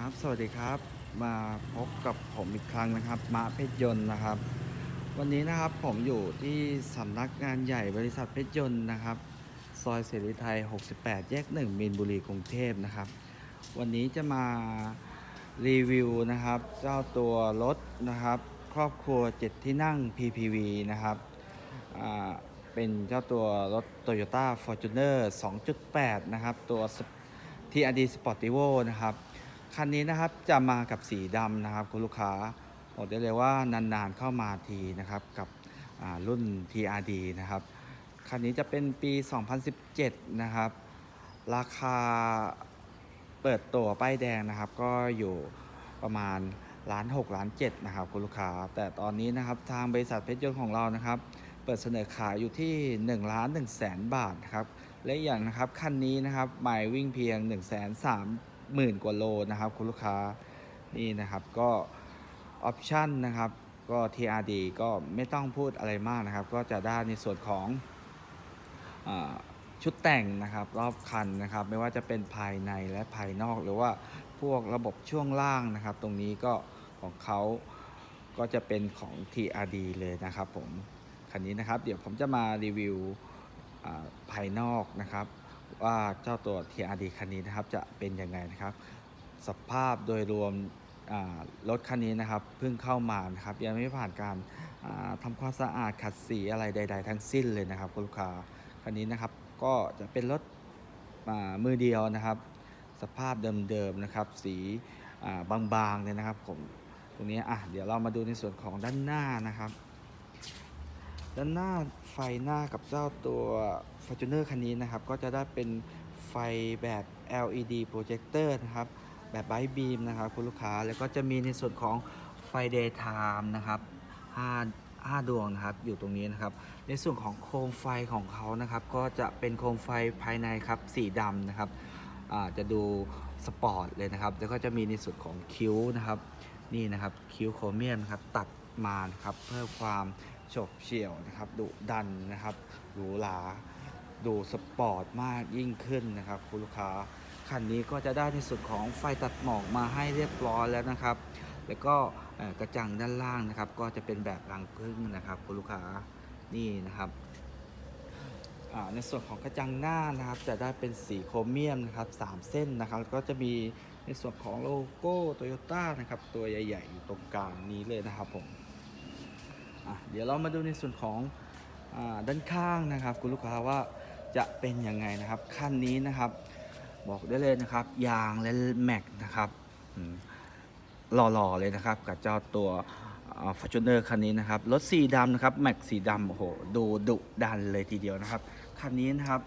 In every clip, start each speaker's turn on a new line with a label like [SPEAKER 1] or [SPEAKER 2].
[SPEAKER 1] ครับ สวัสดีครับ มาพบกับผมอีกครั้งนะครับ มาเพชรยนต์นะครับ วันนี้นะครับผมอยู่ที่สำนักงานใหญ่บริษัทเพชรยนต์นะครับ ซอยเสรีไทย 68 แยก 1 มีนบุรีกรุงเทพนะครับ วันนี้จะมารีวิวนะครับ เจ้าตัวรถนะครับ ครอบครัว 7 ที่นั่ง PPV นะครับเป็นเจ้าตัวรถ Toyota Fortuner 2.8 นะครับ ตัว TRD Sportivo นะครับ คันนี้นะครับจะมากับสีดำนะครับคุณลูกค้าบอกได้เลยว่านานๆเข้ามาทีนะครับกับรุ่น TRD นะครับคันนี้จะเป็นปี 2017 นะครับ ราคาเปิดตัวป้ายแดงนะครับ ก็อยู่ประมาณล้าน6ล้าน7นะครับคุณลูกค้า แต่ตอนนี้นะครับทางบริษัทเพชรยนต์ของเรานะครับ เปิดเสนอขายอยู่ที่1ล้าน1แสนบาทครับและอย่างนะครับคันนี้นะครับหมายวิ่งเพียง1 3 0 0 0 0กว่าโลนะครับคุณลูกค้านี่นะครับก็ออปชั่นนะครับก็ TRD ก็ไม่ต้องพูดอะไรมากนะครับ ก็จะได้ในส่วนของอชุดแต่งนะครับรอบคันนะครับ ไม่ว่าจะเป็นภายในและภายนอก หรือว่าพวกระบบช่วงล่างนะครับ ตรงนี้ก็ของเขาก็จะเป็นของ TRD เลยนะครับผมคันนี้นะครับ เดี๋ยวผมจะมารีวิวภายนอกนะครับ ว่าเจ้าตัว TRD คันนี้นะครับจะเป็นยังไงนะครับ สภาพโดยรวมรถคันนี้นะครับเพิ่งเข้ามานะครับยังไม่ผ่านการอ่าทำความสะอาดขัดสีอะไรใด ๆ ทั้งสิ้นเลยนะครับคุณลูกค้าคันนี้นะครับก็จะเป็นรถมือเดียวนะครับ สภาพเดิมๆนะครับ สีบางๆเลยนะครับผมตรงนี้อะเดี๋ยวเรามาดูในส่วนของด้านหน้านะครับ ด้านหน้าไฟหน้ากับเจ้าตัว Fortuner คันนี้นะครับ ก็จะได้เป็นไฟแบบ LED projector นะครับ แบบ Bright Beam นะครับคุณลูกค้า แล้วก็จะมีในส่วนของไฟ daytime นะครับ5 5 ดวงนะครับอยู่ตรงนี้นะครับ ในส่วนของโคมไฟของเขานะครับ ก็จะเป็นโคมไฟภายในครับสีดำนะครับจะดูสปอร์ตเลยนะครับ แล้วก็จะมีในส่วนของคิ้วนะครับ นี่นะครับคิ้วโครเมียมนะครับตัดมานะครับเพื่อความ ฉบเฉี่ยวนะครับดุดันนะครับหรูหราดูสปอร์ตมากยิ่งขึ้นนะครับคุณลูกค้าคันนี้ก็จะได้ในส่วนของไฟตัดหมอกมาให้เรียบร้อยแล้วนะครับ แล้วก็กระจังด้านล่างนะครับ ก็จะเป็นแบบรังพึ่งนะครับคุณลูกค้านี่นะครับในส่วนของกระจังหน้านะครับ จะได้เป็นสีโครเมียมนะครับสามเส้นนะครับแล้วก็จะมีในส่วนของโลโก้โตโยต้านะครับ ตัวใหญ่ ๆ อยู่ตรงกลางนี้เลยนะครับผม เดี๋ยวเรามาดูในส่วนของอด้านข้างนะครับ คุณลูกค้าว่าจะเป็นยังไงนะครับคันนี้นะครับ บอกได้เลยนะครับยางและแม็กนะครับหล่อๆเลยนะครับ กับเจ้าตัวฟอร์จูเนอร์คันนี้นะครับรถสีดำนะครับแม็กสีดำโอ้โหดูดุดันเลยทีเดียวนะครับคันนี้นะครับ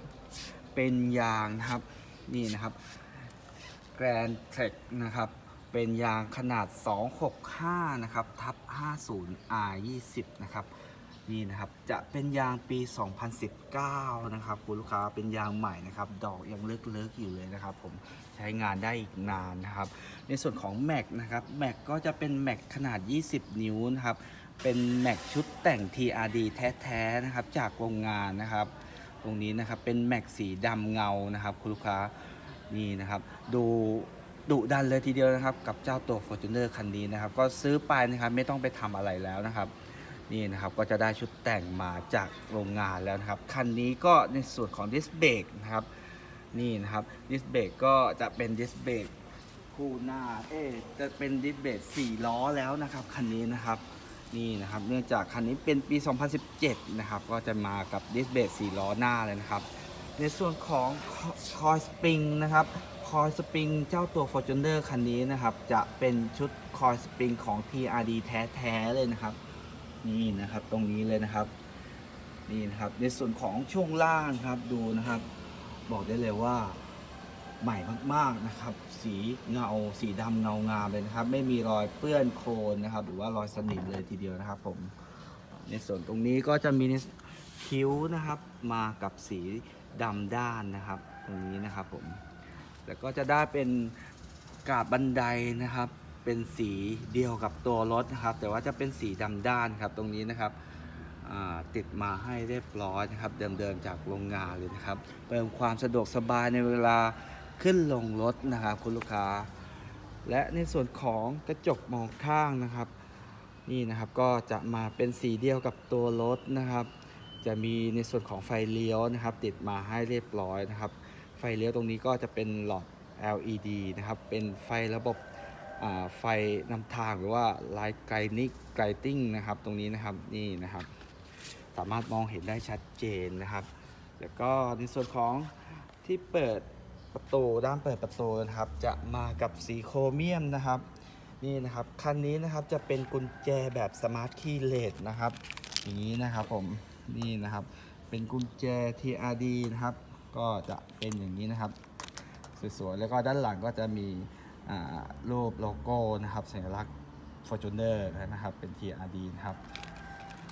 [SPEAKER 1] เป็นยางนะครับนี่นะครับแกรนเทร k นะครับ เป็นยางขนาด 265 นะครับ ทับ 50 R 20นะครับ นี่นะครับ จะเป็นยางปี 2019 นะครับคุณลูกค้า เป็นยางใหม่นะครับ ดอกยังเลิกๆอยู่เลยนะครับ ผมใช้งานได้อีกนานนะครับ ในส่วนของแม็กนะครับ แม็กก็จะเป็นแม็กขนาด 20 นิ้วนะครับ เป็นแม็กชุดแต่ง TRD แท้ๆนะครับ จากโรงงานนะครับ ตรงนี้นะครับ เป็นแม็กสีดำเงานะครับคุณลูกค้า นี่นะครับ ดู ดุดันเลยทีเดียวนะครับ กับเจ้าตัว Fortuner คันนี้นะครับ ก็ซื้อไปนะครับไม่ต้องไปทำอะไรแล้วนะครับนี่นะครับก็จะได้ชุดแต่งมาจากโรงงานแล้วนะครับ คันนี้ก็ในส่วนของดิสเบรกนะครับนี่นะครับดิสเบรกก็จะเป็นดิสเบรกคู่หน้าเอ๊จะเป็นดิสเบรก4ล้อแล้วนะครับคันนี้นะครับนี่นะครับเนื่องจากคันนี้เป็นปี 2017 นะครับ ก็จะมากับดิสเบรก4ล้อหน้าเลยนะครับ ในส่วนของคอยสปริงนะครับ คอยสปริงเจ้าตัว Fortuner คันนี้นะครับ จะเป็นชุดคอยสปริงของ TRD แท้ๆเลยนะครับ นี่นะครับตรงนี้เลยนะครับ นี่นะครับในส่วนของช่วงล่างครับดูนะครับ บอกได้เลยว่าใหม่มากๆนะครับ สีเงาสีดำเงางามเลยนะครับ ไม่มีรอยเปื้อนโคลนนะครับ หรือว่ารอยสนิมเลยทีเดียวนะครับ ผม ในส่วนตรงนี้ก็จะมีคิ้วนะครับ มากับสีดำด้านนะครับ ตรงนี้นะครับผม แล้วก็จะได้เป็นกาบบันไดนะครับ เป็นสีเดียวกับตัวรถนะครับ แต่ว่าจะเป็นสีดำด้านครับตรงนี้นะครับติดมาให้เรียบร้อยนะครับ เดิมๆจากโรงงานเลยนะครับ เพิ่มความสะดวกสบายในเวลาขึ้นลงรถนะครับ คุณลูกค้า และในส่วนของกระจกมองข้างนะครับ นี่นะครับก็จะมาเป็นสีเดียวกับตัวรถนะครับ จะมีในส่วนของไฟเลี้ยวนะครับ ติดมาให้เรียบร้อยนะครับ ไฟเลี้ยวตรงนี้ก็จะเป็นหลอด LED นะครับ เป็นไฟระบบไฟนำทางหรือว่า Light Guiding Guiding นะครับ ตรงนี้นะครับ นี่นะครับ สามารถมองเห็นได้ชัดเจนนะครับ แล้วก็ในส่วนของที่เปิดประตูด้านเปิดประตูนะครับ จะมากับสีโครเมียมนะครับ นี่นะครับ คันนี้นะครับจะเป็นกุญแจแบบสมาร์ทคีย์เลสนะครับ อย่างนี้นะครับผม นี่นะครับ เป็นกุญแจ TRD นะครับ ก็จะเป็นอย่างนี้นะครับ สวยๆ แล้วก็ด้านหลังก็จะมีรูปโลโก้นะครับ สัญลักษณ์ Fortuner นะครับ เป็น TRD นะครับ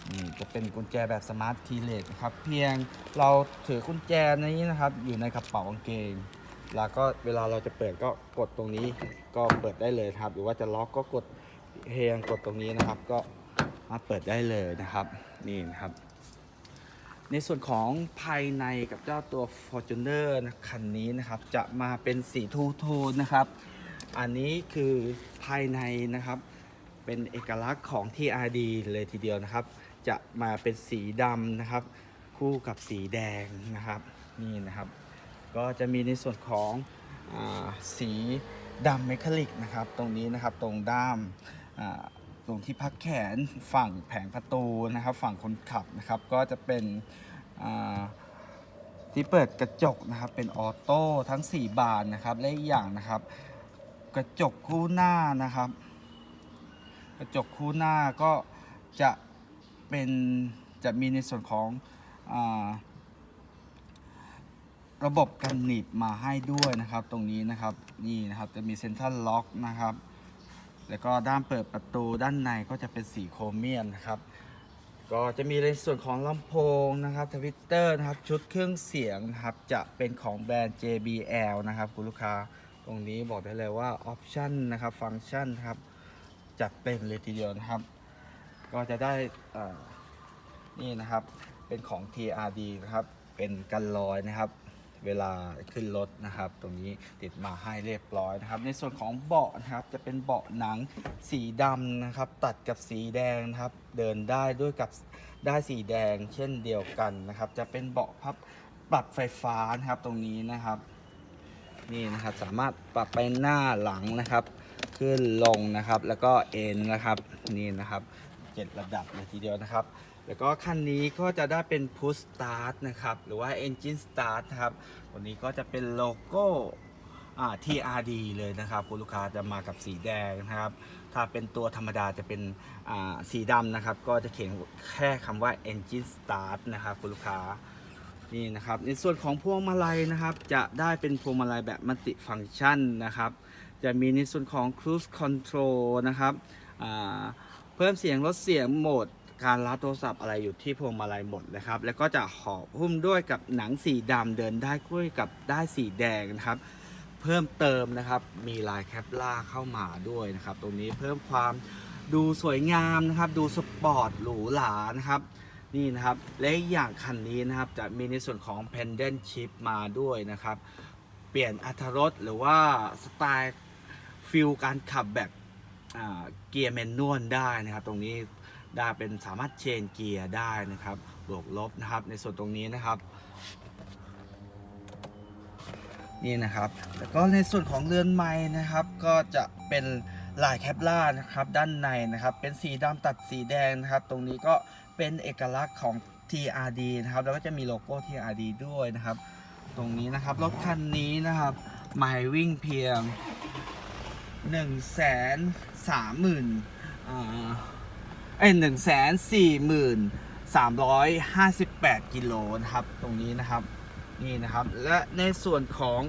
[SPEAKER 1] นี่จะเป็นกุญแจแบบสมาร์ทคีเลสนะครับ เพียงเราถือกุญแจนี้นะครับ อยู่ในกระเป๋ากางเกง แล้วก็เวลาเราจะเปิดก็กดตรงนี้ก็เปิดได้เลยครับ หรือว่าจะล็อกก็กดเพียงกดตรงนี้นะครับ ก็มาเปิดได้เลยนะครับ นี่นะครับ ในส่วนของภายในกับเจ้าตัว Fortuner นะคันนี้นะครับ จะมาเป็นสีทูโทนนะครับ อันนี้คือภายในนะครับ เป็นเอกลักษณ์ของ TRD เลยทีเดียวนะครับ จะมาเป็นสีดำนะครับ คู่กับสีแดงนะครับนี่นะครับ ก็จะมีในส่วนของอสีดำเมทัลลิกนะครับ ตรงนี้นะครับตรงด้าม ตรงที่พักแขนฝั่งแผงประตูนะครับ ฝั่งคนขับนะครับ ก็จะเป็นที่เปิดกระจกนะครับ เป็นออโต้ทั้ง 4 บานนะครับและอีกอย่างนะครับ กระจกคู่หน้านะครับ กระจกคู่หน้าก็จะเป็นจะมีในส่วนของอระบบกันหนีบมาให้ด้วยนะครับ ตรงนี้นะครับนี่นะครับจะมีเซ็นทรัลล็อกนะครับ แล้วก็ด้านเปิดประตูด้านในก็จะเป็นสีโครเมียมนะครับ ก็จะมีในส่วนของลำโพงนะครับทวิตเตอร์นะครับชุดเครื่องเสียงนะครับจะเป็นของแบรนด์ JBL นะครับคุณลูกค้าตรงนี้บอกได้เลยว่าออปชันนะครับฟังก์ชันครับจัดเต็มเลยทีเดียวนะครับ ก็จะได้นี่นะครับเป็นของ TRD นะครับเป็นกันลอยนะครับ เวลาขึ้นรถนะครับ ตรงนี้ติดมาให้เรียบร้อยนะครับ ในส่วนของเบาะนะครับจะเป็นเบาะหนังสีดำนะครับ ตัดกับสีแดงนะครับ เดินได้ด้วยกับได้สีแดงเช่นเดียวกันนะครับ จะเป็นเบาะพับปรับไฟฟ้านะครับตรงนี้นะครับนี่นะครับสามารถปรับไปหน้าหลังนะครับ ขึ้นลงนะครับแล้วก็เอ็นนะครับนี่นะครับเจ็ดระดับเลยทีเดียวนะครับ แล้วก็คันนี้ก็จะได้เป็น push start นะครับ หรือว่า engine start นะครับ ตัวนี้ก็จะเป็นโลโก้ TRD เลยนะครับ คุณลูกค้าจะมากับสีแดงนะครับ ถ้าเป็นตัวธรรมดาจะเป็นสีดำนะครับ ก็จะเขียนแค่คำว่า engine start นะครับ คุณลูกค้านี่นะครับ ในส่วนของพวงมาลัยนะครับ จะได้เป็นพวงมาลัยแบบมัลติฟังก์ชันนะครับ จะมีในส่วนของ cruise control นะครับเพิ่มเสียงลดเสียงโหมด การรับโทรศัพท์อะไรอยู่ที่พวงมาลัยหมดนะครับ แล้วก็จะห่อหุ้มด้วยกับหนังสีดำเดินได้ด้วยกับได้สีแดงนะครับ เพิ่มเติมนะครับ มีลายแคปล่าเข้ามาด้วยนะครับ ตรงนี้เพิ่มความดูสวยงามนะครับ ดูสปอร์ตหรูหรานะครับนี่นะครับและอย่างคันนี้นะครับจะมีในส่วนของ pendant chip มาด้วยนะครับ เปลี่ยนอัตรรสหรือว่าสไตล์ฟิลการขับแบบเกียร์แมนนวลได้นะครับ ตรงนี้ ได้เป็นสามารถเชนเกียร์ได้นะครับ บวกลบนะครับ ในส่วนตรงนี้นะครับ นี่นะครับ แล้วก็ในส่วนของเรือนไม้นะครับ ก็จะเป็นลายแคปล่านะครับ ด้านในนะครับ เป็นสีดำตัดสีแดงนะครับ ตรงนี้ก็เป็นเอกลักษณ์ของ TRD นะครับ แล้วก็จะมีโลโก้ TRD ด้วยนะครับ ตรงนี้นะครับ รถคันนี้นะครับหมายวิ่งเพียง 1 3 0 0 0 0อ่า เอ้ยหนึ่งแสนสี่หมื่นสามร้อยห้าสิบแปดกิโลนะครับ ตรงนี้นะครับ นี่นะครับ และในส่วนของ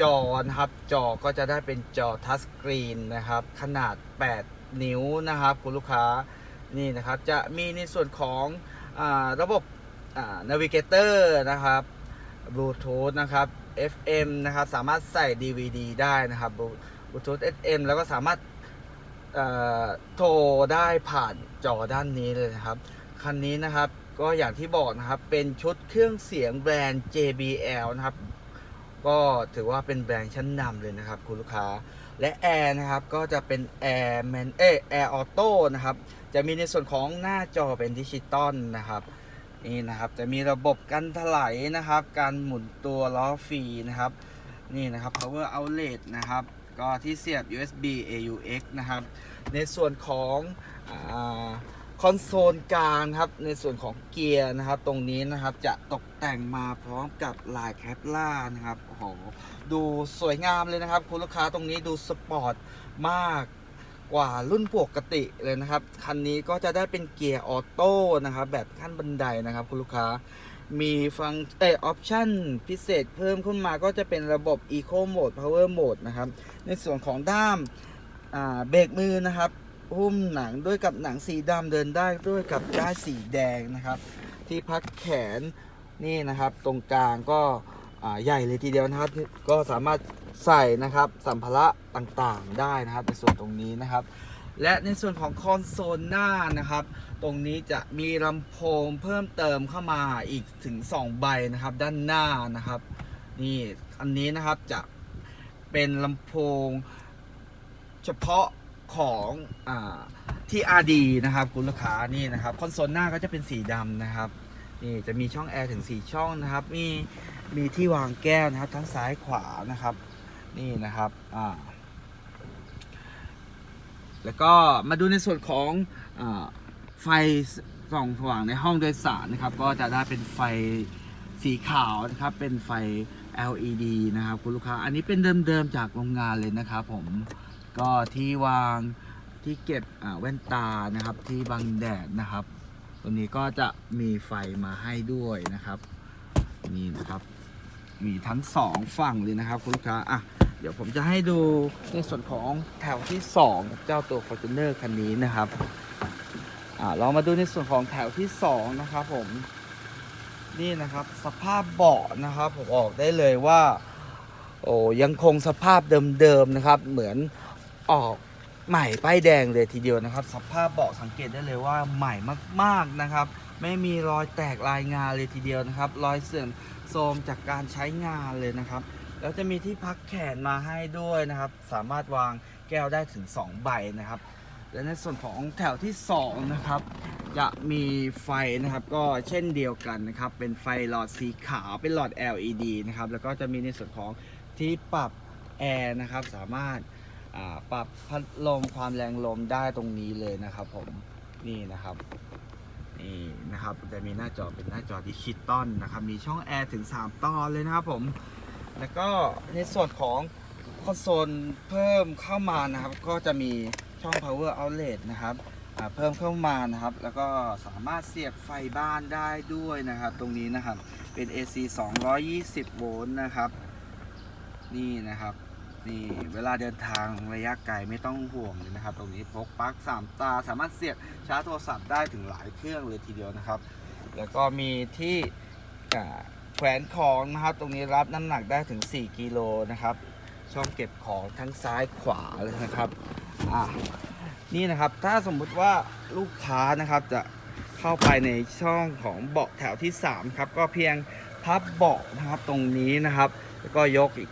[SPEAKER 1] จอนะครับ จอก็จะได้เป็นจอทัชสกรีนนะครับ ขนาด 8 นิ้วนะครับ คุณลูกค้า นี่นะครับ จะมีในส่วนของอระบบนาวิเกเตอร์นะครับบลูทูธนะครับ FM นะครับ สามารถใส่ DVD ได้นะครับบลูทูธ SM แล้วก็สามารถ โทรได้ผ่านจอด้านนี้เลยนะครับ คันนี้นะครับก็อย่างที่บอกนะครับเป็นชุดเครื่องเสียงแบรนด์ JBL นะครับ ก็ถือว่าเป็นแบรนด์ชั้นนำเลยนะครับ คุณลูกค้าและแอร์นะครับก็จะเป็นแอร์แมนเอแอร์ออโต้นะครับจะมีในส่วนของหน้าจอเป็นดิจิตอลนะครับนี่นะครับจะมีระบบกันถลายนะครับ การหมุนตัวล้อฟรีนะครับ นี่นะครับ power outlet นะครับ ก็ที่เสียบ USB AUX นะครับ ในส่วนของอคอนโซลกลางครับ ในส่วนของเกียร์นะครับ ตรงนี้นะครับจะตกแต่งมาพร้อมกับลายแคปล่านะครับโอ้โหดูสวยงามเลยนะครับ คุณลูกค้าตรงนี้ดูสปอร์ตมากกว่ารุ่นปกติเลยนะครับ คันนี้ก็จะได้เป็นเกียร์ออโต้นะครับ แบบขั้นบันไดนะครับ คุณลูกค้า มีฟังเออออปชั่นพิเศษเพิ่มขึ้นมาก็จะเป็นระบบ Eco Mode Power Mode นะครับ ในส่วนของด้ามเบรกมือนะครับ หุ้มหนังด้วยกับหนังสีดำเดินได้ด้วยกับด้ายสีแดงนะครับ ที่พักแขนนี่นะครับ ตรงกลางก็ใหญ่เลยทีเดียวนะครับ ก็สามารถใส่นะครับสัมภาระต่างๆได้นะครับในส่วนตรงนี้นะครับ และในส่วนของคอนโซลหน้านะครับ ตรงนี้จะมีลำโพงเพิ่มเติมเข้ามาอีกถึง 2 ใบนะครับ ด้านหน้านะครับ นี่อันนี้นะครับจะเป็นลำโพงเฉพาะของอาที่ RD นะครับคุณลูกค้านี่นะครับคอนโซลหน้าก็จะเป็นสีดำนะครับนี่จะมีช่องแอร์ถึง 4 ช่องนะครับ มีมีที่วางแก้วนะครับ ทั้งซ้ายขวานะครับ นี่นะครับอ่า แล้วก็มาดูในส่วนของอไฟส่องสว่างในห้องโดยสารนะครับ ก็จะได้เป็นไฟสีขาวนะครับ เป็นไฟ LED นะครับคุณลูกค้า อันนี้เป็นเดิมๆจากโรงงานเลยนะครับผม ก็ที่วางที่เก็บแว่นตานะครับ ที่บังแดดนะครับ ตัวนี้ก็จะมีไฟมาให้ด้วยนะครับ นี่นะครับ มีทั้งสองฝั่งเลยนะครับคุณลูกค้า อะ ดี๋ยวผมจะให้ดูในส่วนของแถวที่2เจ้าตัว Fortuner คันนี้นะครับอ่าเรามาดูในส่วนของแถวที่2นะครับผมนี่นะครับสภาพเบาะนะครับผมออกได้เลยว่าโอ้ยังคงสภาพเดิมๆนะครับ เหมือนออกใหม่ป้ายแดงเลยทีเดียวนะครับ สภาพเบาะสังเกตได้เลยว่าใหม่มาก ๆนะครับ ไม่มีรอยแตกลายงานเลยทีเดียวนะครับ รอยเสื่อมโทรมจากการใช้งานเลยนะครับ แล้วจะมีที่พักแขนมาให้ด้วยนะครับ สามารถวางแก้วได้ถึง 2 ใบนะครับ และในส่วนของแถวที่ 2 นะครับ จะมีไฟนะครับ ก็เช่นเดียวกันนะครับ เป็นไฟหลอดสีขาวเป็นหลอด LED นะครับ แล้วก็จะมีในส่วนของที่ปรับแอร์นะครับ สามารถาปรับพัดลมความแรงลมได้ตรงนี้เลยนะครับผมนี่นะครับนี่นะครับจะมีหน้าจอเป็นหน้าจอดิจิตอลนะครับ มีช่องแอร์ถึง 3ตอนเลยนะครับผม แล้วก็ในส่วนของคอนโซลเพิ่มเข้ามานะครับ ก็จะมีช่อง power outlet นะครับเพิ่มเข้ามานะครับ แล้วก็สามารถเสียบไฟบ้านได้ด้วยนะครับ ตรงนี้นะครับเป็น AC 220 โวลต์นะครับ นี่นะครับนี่เวลาเดินทางระยะไกลไม่ต้องห่วงเลยนะครับ ตรงนี้พกปลั๊ก3ตา สามารถเสียบชาร์จโทรศัพท์ได้ถึงหลายเครื่องเลยทีเดียวนะครับ แล้วก็มีที่ แขวนของนะครับ ตรงนี้รับน้ำหนักได้ถึง 4 กิโลนะครับ ช่องเก็บของทั้งซ้ายขวาเลยนะครับอ่านี่นะครับถ้าสมมุติว่าลูกค้านะครับจะเข้าไปในช่องของเบาะแถวที่ 3 ครับ ก็เพียงพับเบาะนะครับตรงนี้นะครับ แล้วก็ยกอีก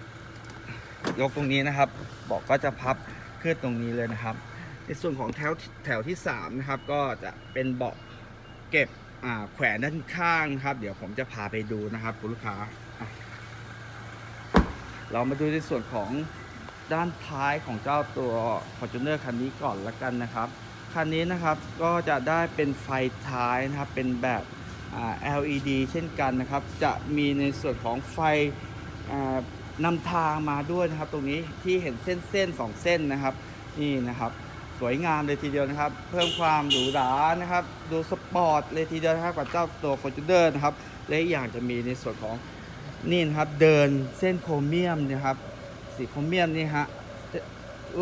[SPEAKER 1] ยกตรงนี้นะครับเบาะก็จะพับขึ้นตรงนี้เลยนะครับ ในส่วนของแถวแถวที่3นะครับก็จะเป็นเบาะเก็บ แขวนด้านข้างครับ เดี๋ยวผมจะพาไปดูนะครับคุณลูกค้า เรามาดูในส่วนของด้านท้ายของเจ้าตัว Fortuner คันนี้ก่อนละกันนะครับ คันนี้นะครับก็จะได้เป็นไฟท้ายนะครับ เป็นแบบ LED เช่นกันนะครับ จะมีในส่วนของไฟนำทางมาด้วยนะครับ ตรงนี้ที่เห็นเส้นเส้นๆสองเส้นนะครับ นี่นะครับ วยงามเลยทีเดียวนะครับ เพิ่มความหรูหรานะครับ ดูสปอร์ตเลยทีเดียวนะครับกับเจ้าตัว Fortuner นะครับ และอีกอย่างจะมีในส่วนของนี่นะครับเดินเส้นโครเมียมนะครับ สีโครเมียมนี่ฮะ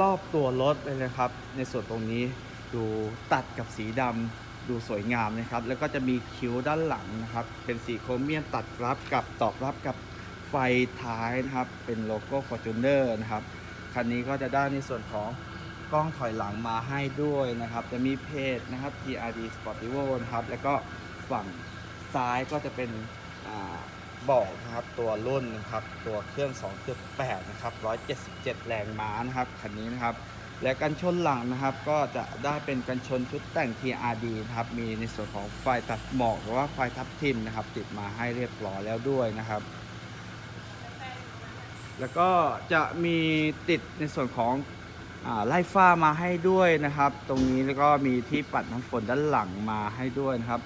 [SPEAKER 1] รอบตัวรถเลยนะครับ ในส่วนตรงนี้ดูตัดกับสีดำดูสวยงามนะครับ แล้วก็จะมีคิ้วด้านหลังนะครับ เป็นสีโครเมียมตัดรับกับตอบรับกับไฟท้ายนะครับ เป็นโลโก้ Fortuner นะครับ คันนี้ก็จะได้ในส่วนของ กล้องถอยหลังมาให้ด้วยนะครับ จะมีเพจนะครับ TRD Sportivo นะครับ แล้วก็ฝั่งซ้ายก็จะเป็นอ่าบอกนะครับตัวรุ่นนะครับตัวเครื่อง 2.8 นะครับ 177 แรงม้านะครับคันนี้นะครับ และกันชนหลังนะครับ ก็จะได้เป็นกันชนชุดแต่ง TRD นะครับ มีในส่วนของไฟตัดหมอกหรือว่าไฟทับทิมนะครับ ติดมาให้เรียบร้อยแล้วด้วยนะครับ แล้วก็จะมีติดในส่วนของ ไล่ฟ้ามาให้ด้วยนะครับ ตรงนี้แล้วก็มีที่ปัดน้ำฝนด้านหลังมาให้ด้วยนะครับ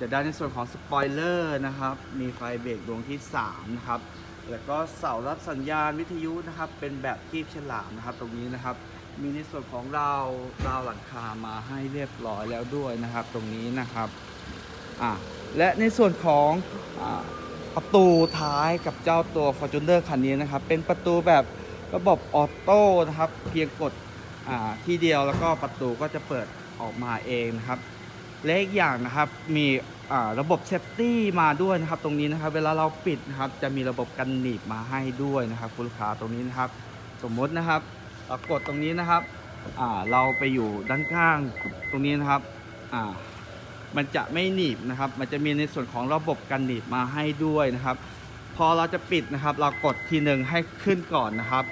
[SPEAKER 1] จะได้ในส่วนของสปอยเลอร์นะครับ มีไฟเบรกดวงที่ 3 นะครับ แล้วก็เสารับสัญญาณวิทยุนะครับ เป็นแบบคีบฉลามนะครับ ตรงนี้นะครับ มีในส่วนของราวราวหลังคามาให้เรียบร้อยแล้วด้วยนะครับ ตรงนี้นะครับอะและในส่วนของอประตูท้ายกับเจ้าตัว Fortuner คันนี้นะครับ เป็นประตูแบบ ระบบออโต้นะครับ เพียงกดที่เดียวแล้วก็ประตูก็จะเปิดออกมาเองนะครับและอีกอย่างนะครับมีระบบเซฟตี้มาด้วยนะครับ ตรงนี้นะครับ เวลาเราปิดนะครับ จะมีระบบกันหนีบมาให้ด้วยนะครับคุณลูกค้าตรงนี้นะครับ สมมตินะครับเรากดตรงนี้นะครับเราไปอยู่ด้านข้างตรงนี้นะครับมันจะไม่หนีบนะครับ มันจะมีในส่วนของระบบกันหนีบมาให้ด้วยนะครับ พอเราจะปิดนะครับ เรากดทีหนึ่งให้ขึ้นก่อนนะครับ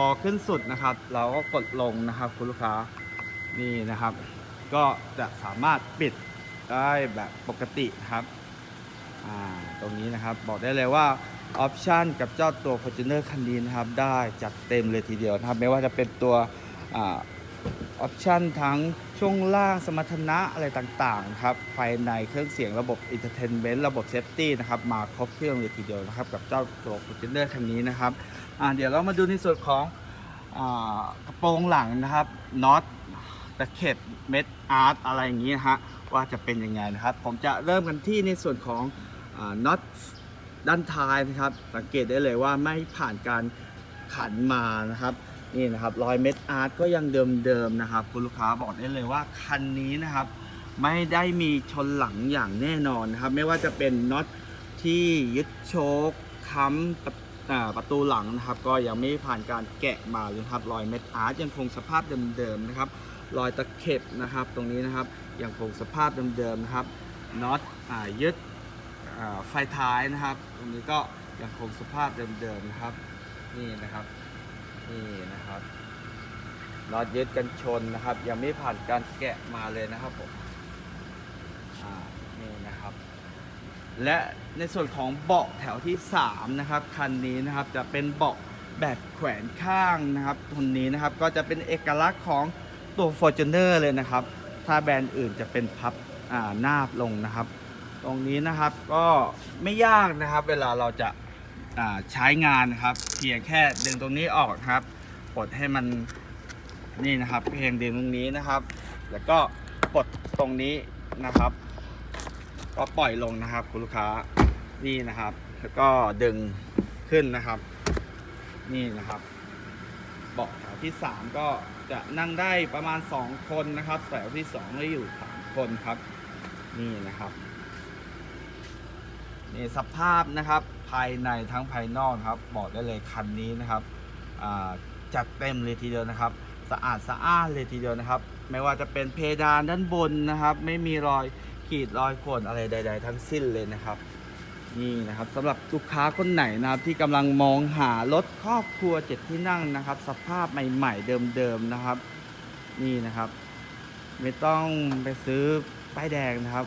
[SPEAKER 1] พอขึ้นสุดนะครับ เราก็กดลงนะครับ คุณลูกค้านี่นะครับ ก็จะสามารถปิดได้แบบปกติครับตรงนี้นะครับบอกได้เลยว่าออปชันกับเจ้าตัว Fortuner คันนี้นะครับ ได้จัดเต็มเลยทีเดียวนะครับ ไม่ว่าจะเป็นตัวออปชันทั้ง ช่วงล่างสมรรถนะอะไรต่างๆครับภายในเครื่องเสียงระบบ Entertainment ระบบ Safety นะครับมาครบเครื่องเลยทีเดียวนะครับ กับเจ้าตัว Fortuner คันนี้นะครับเดี๋ยวเรามาดูในส่วนของอกระโปรงหลังนะครับน็อตตะเข็บเม็ดอาร์ตอะไรอย่างนี้นะฮะว่าจะเป็นยังไงนะครับ ผมจะเริ่มกันที่ในส่วนของน็อตด้านท้ายนะครับ สังเกตได้เลยว่าไม่ผ่านการขันมานะครับ นี่นะครับรอยเม็ดอาร์ตก็ยังเดิมๆนะครับ คุณลูกค้าบอกได้เลยว่าคันนี้นะครับ ไม่ได้มีชนหลังอย่างแน่นอนนะครับ ไม่ว่าจะเป็นน็อตที่ยึดโชคค้ำประอ่าประตูหลังนะครับ ก็ยังไม่ผ่านการแกะมาเลยครับรอยเม็ดอาร์ตยังคงสภาพเดิมๆนะครับรอยตะเข็บนะครับ ตรงนี้นะครับยังคงสภาพเดิมๆนะครับน็อตยึดไฟท้ายนะครับ ตรงนี้ก็ยังคงสภาพเดิมๆนะครับ นี่นะครับ นี่นะครับน็อตยึดกันชนนะครับ ยังไม่ผ่านการแกะมาเลยนะครับผมนี่นะครับ และในส่วนของเบาะแถวที่ 3 นะครับ คันนี้นะครับจะเป็นเบาะแบบแขวนข้างนะครับตรงนี้นะครับก็จะเป็นเอกลักษณ์ของตัว Fortuner เลยนะครับ ถ้าแบรนด์อื่นจะเป็นพับอ่านาบลงนะครับ ตรงนี้นะครับก็ไม่ยากนะครับ เวลาเราจะ ใช้งานนะครับ เพียงแค่ดึงตรงนี้ออกครับปลดให้มันนี่นะครับ เพียงดึงตรงนี้นะครับ แล้วก็ปลดตรงนี้นะครับ ก็ปล่อยลงนะครับ คุณลูกค้านี่นะครับ แล้วก็ดึงขึ้นนะครับ นี่นะครับเบาะแถวที่ 3 ก็จะนั่งได้ประมาณ 2 คนนะครับแถวที่2ก็อยู่ 3 คนครับ นี่นะครับ นี่สภาพนะครับ ภายในทั้งภายนอกครับบอกได้เลยคันนี้นะครับจัดเต็มเลยทีเดียวนะครับ สะอาดสะอ้านเลยทีเดียวนะครับ ไม่ว่าจะเป็นเพดานด้านบนนะครับ ไม่มีรอยขีดรอยข่วนอะไรใด ๆ ทั้งสิ้นเลยนะครับนี่นะครับสำหรับลูกค้าคนไหนนะครับที่กำลังมองหารถครอบครัวเจ็ดที่นั่งนะครับ สภาพใหม่ๆเดิมๆนะครับ นี่นะครับ ไม่ต้องไปซื้อป้ายแดงนะครับ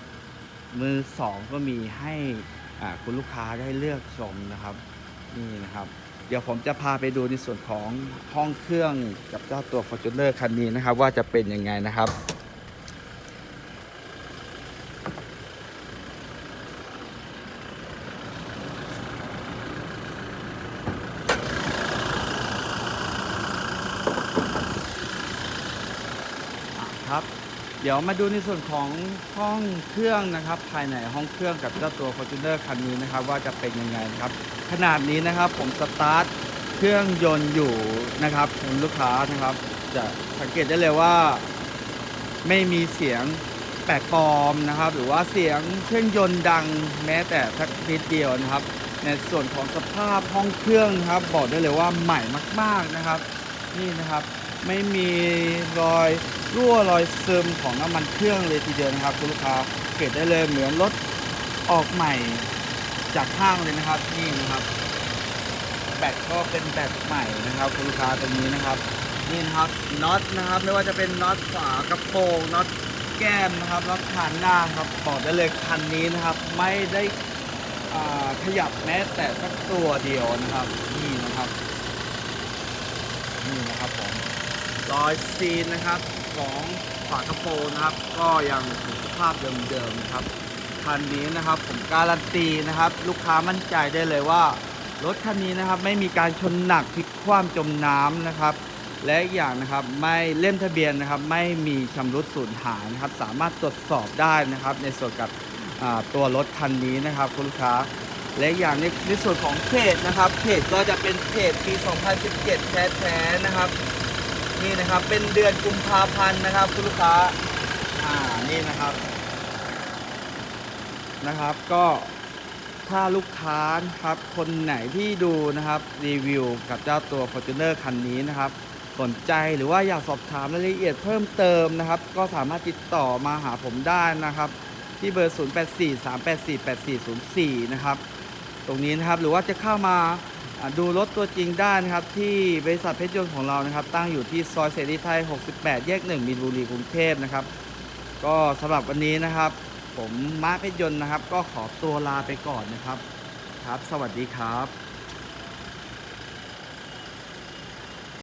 [SPEAKER 1] มือสองก็มีให้ คุณลูกค้าได้เลือกชมนะครับนี่นะครับ เดี๋ยวผมจะพาไปดูในส่วนของห้องเครื่องกับเจ้าตัว Fortuner คันนี้นะครับ ว่าจะเป็นยังไงนะครับครับ เดี๋ยวมาดูในส่วนของห้องเครื่องนะครับ ภายในห้องเครื่องกับเจ้าตัว Fortuner คันนี้นะครับ ว่าจะเป็นยังไงนะครับ ขนาดนี้นะครับผมสตาร์ทเครื่องยนต์อยู่นะครับคุณลูกค้านะครับ จะสังเกตได้เลยว่า ไม่มีเสียงแปลกปลอมนะครับ หรือว่าเสียงเครื่องยนต์ดังแม้แต่สักนิดเดียวนะครับ ในส่วนของสภาพห้องเครื่องนะครับ บอกได้เลยว่าใหม่มาก ๆนะครับ นี่นะครับ ไม่มีรอยรั่วรอยซึมของน้ำมันเครื่องเลยทีเดียวนะครับ คุณลูกค้าเกตได้เลยเหมือนรถออกใหม่จากห้างเลยนะครับนี่นะครับ แบตก็เป็นแบตใหม่นะครับ คุณลูกค้าตรงนี้นะครับ นี่นะครับน็อตนะครับ ไม่ว่าจะเป็นน็อตฝากระโปรงน็อตแก้มนะครับน็อตคานหน้าครับบอกได้เลยคันนี้นะครับ ไม่ได้ขยับแม้แต่สักตัวเดียวนะครับนี่นะครับนี่นะครับผม รอยซีนนะครับของฝากระโปรงนะครับ ก็ยังถูกสภาพเดิมๆนะครับคันนี้นะครับผมการันตีนะครับ ลูกค้ามั่นใจได้เลยว่า รถคันนี้นะครับไม่มีการชนหนักพลิกคว่ำจมน้ำนะครับ และอีกอย่างนะครับไม่เล่มทะเบียนนะครับ ไม่มีชำรุดสูญหายนะครับ สามารถตรวจสอบได้นะครับ ในส่วนกับตัวรถคันนี้นะครับคุณลูกค้าและอีกอย่างในในส่วนของเพจนะครับเพจก็จะเป็นเพจปี 2017 แท้ๆนะครับ นี่นะครับเป็นเดือนกุมภาพันธ์นะครับคุณลูกค้าอ่านี่นะครับนะครับ ก็ถ้าลูกค้านะครับคนไหนที่ดูนะครับรีวิวกับเจ้าตัว Fortuner คันนี้นะครับสนใจหรือว่าอยากสอบถามรายละเอียดเพิ่มเติมนะครับ ก็สามารถติดต่อมาหาผมได้นะครับ ที่เบอร์ 0843848404 นะครับ ตรงนี้นะครับหรือว่าจะเข้ามาอ่า ดูรถตัวจริงได้นะครับ ที่บริษัทเพชรยนต์ของเรานะครับ ตั้งอยู่ที่ซอยเสรีไทย 68 แยก 1 มีนบุรีกรุงเทพนะครับ ก็สำหรับวันนี้นะครับ ผมมาร์คเพชรยนต์นะครับ ก็ขอตัวลาไปก่อนนะครับ ครับ สวัสดีครับ